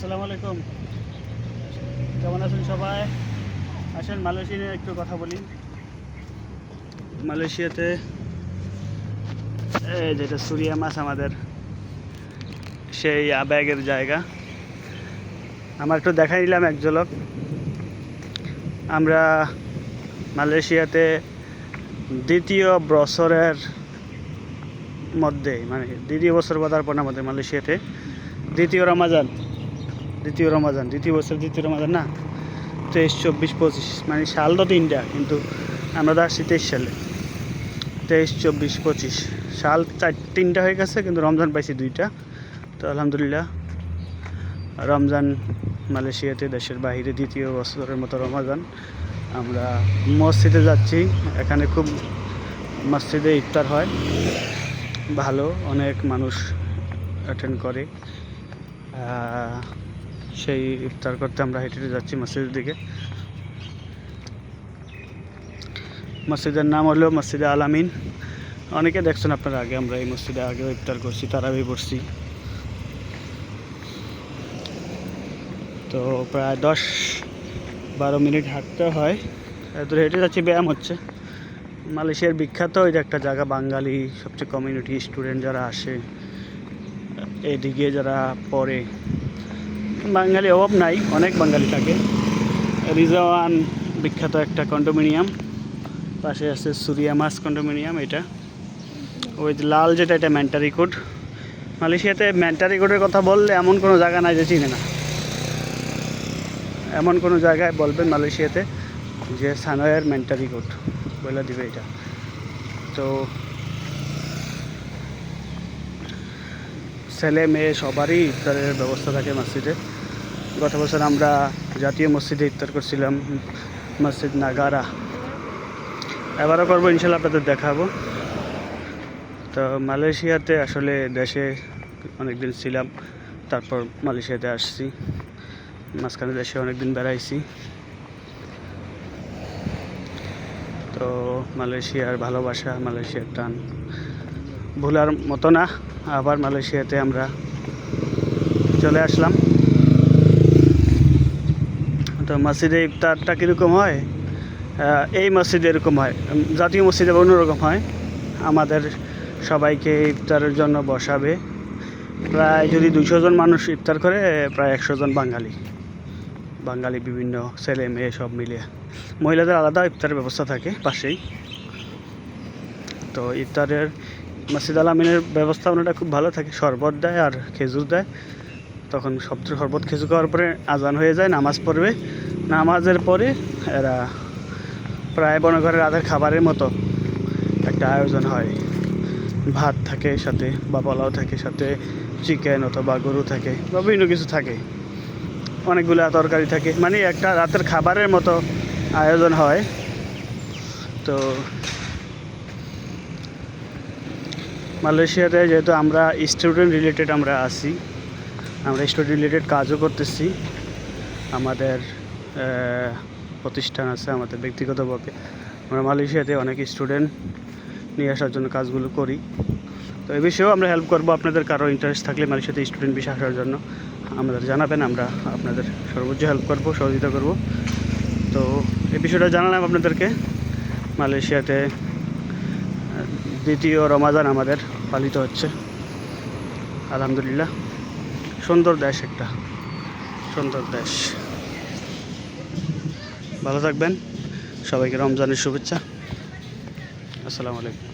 আসসালামু আলাইকুম। কেমন আছেন সবাই? আসেন মালয়েশিয়া নিয়ে একটু কথা বলি। মালয়েশিয়াতে যেটা সুরিয়া মাছ আমাদের, সেই আবেগের জায়গা। আমার একটু দেখাই নিলাম এক ঝলক। আমরা মালয়েশিয়াতে দ্বিতীয় বছরের মধ্যে মানে দ্বিতীয় বছর পদার্পণ আমাদের মালয়েশিয়াতে, দ্বিতীয় রমাজান। দ্বিতীয় রমাজান, দ্বিতীয় বছর দ্বিতীয় রমাজান না, তেইশ, চব্বিশ, পঁচিশ মানে সাল তো তিনটা, কিন্তু আমরা তো আসছি তেইশ সালে। তেইশ, চব্বিশ, পঁচিশ, সাল চার, তিনটা হয়ে গেছে, কিন্তু রমজান পাইছি দুইটা। তো আলহামদুলিল্লাহ, রমজান মালয়েশিয়াতে দেশের বাইরে দ্বিতীয় বছরের মতো রমাজান। আমরা মসজিদে যাচ্ছি, এখানে খুব মসজিদে ইফতার হয়। ভালো, অনেক মানুষ অ্যাটেন্ড করে। সেই ইফতার করতে আমরা হেঁটে হেঁটে যাচ্ছি মসজিদের দিকে। মসজিদের নাম হলো মসজিদে আলামিন অনেকে দেখছেন আপনারা আগে, আমরা এই মসজিদে আগেও ইফতার করছি, তারাবি পড়ছি। তো প্রায় দশ বারো মিনিট হাঁটতে হয়। এত হেঁটে যাচ্ছি, ব্যায়াম হচ্ছে। মালয়েশিয়ার বিখ্যাত ওই যে একটা জায়গা, বাঙালি সবচেয়ে কমিউনিটি স্টুডেন্ট যারা আসে, এদিকে যারা পড়ে বাঙালি অভাব নাই, অনেক বাঙালি থাকে। রিজওয়ান বিখ্যাত একটা কন্ডোমিনিয়াম, পাশে আছে সুরিয়া মাস কন্ডোমিনিয়াম এটা। ওই লাল যেটা, এটা ম্যান্টারি কোড মালয়েশিয়াতে ম্যান্টারি কোডের কথা বললে এমন কোনো জায়গা নাই যে চিনে না। এমন কোনো জায়গায় বলবেন মালয়েশিয়াতে যে সানয়ের ম্যান্টারি কোড বলে দিবে এটা। তো ছেলে মেয়ে সবারই ইফতারের ব্যবস্থা থাকে মসজিদে। গত বছর আমরা জাতীয় মসজিদে ইফতার করছিলাম, মসজিদ নাগারা। এবারও করব, ইনশাল্লাহ আপনাদের দেখাবো। তো মালয়েশিয়াতে আসলে দেশে অনেক দিন ছিলাম, তারপর মালয়েশিয়াতে আসছি। মাঝখানে দেশে অনেক দিন বেড়াইছি। তো মালয়েশিয়ার ভালোবাসা, মালয়েশিয়ার টান। ভুলার মতো না। আবার মালয়েশিয়াতে আমরা চলে আসলাম। তো মসজিদে ইফতারটা কীরকম হয়? এই মসজিদে এরকম হয়। জাতীয় মসজিদে অন্যরকম হয়। আমাদের সবাইকে ইফতারের জন্য বসাবে। প্রায় যদি দুশো জন মানুষ ইফতার করে, প্রায় একশো জন বাঙালি। বাঙালি বিভিন্ন ছেলে মেয়ে সব মিলিয়ে। মহিলাদের আলাদা ইফতারের ব্যবস্থা থাকে পাশেই। তো ইফতারের মসজিদ আলামিনের ব্যবস্থাপনাটা খুব ভালো থাকে। শরবত দেয় আর খেজুর দেয়। তখন সব শরবত খেজুর খাওয়ার পরে আজান হয়ে যায়, নামাজ পড়বে। নামাজের পরে এরা প্রায় বনঘরের আধার খাবারের মতো একটা আয়োজন হয়। ভাত থাকে সাথে বা পোলাও থাকে সাথে চিকেন অথবা গরু থাকে বা বিভিন্ন কিছু থাকে। অনেকগুলো তরকারি থাকে। মানে একটা রাতের খাবারের মতো আয়োজন হয়। তো মালয়েশিয়াতে যেহেতু আমরা স্টুডেন্ট রিলেটেড আমরা আছি, আমরা স্টুডেন্ট রিলেটেড কাজও করতেছি। আমাদের প্রতিষ্ঠান আছে আমাদের ব্যক্তিগতভাবে আমরা মালয়েশিয়াতে অনেক স্টুডেন্ট নিয়ে আসার জন্য কাজগুলো করি। তো এই বিষয়েও আমরা হেল্প করব। আপনাদের কারও ইন্টারেস্ট থাকলে মালয়েশিয়াতে স্টুডেন্ট বিষয় আসার জন্য আমাদের জানাবেন, আমরা আপনাদের সর্বোচ্চ হেল্প করব, সহযোগিতা করব। তো এই বিষয়টা জানালাম আপনাদেরকে। মালয়েশিয়াতে দ্বিতীয় রমাজান আমাদের পালিত হচ্ছে। আলহামদুলিল্লাহ। সুন্দর দেশ একটা। সুন্দর দেশ। ভালো থাকবেন। সবাইকে রমজানের শুভেচ্ছা। আসসালামু আলাইকুম।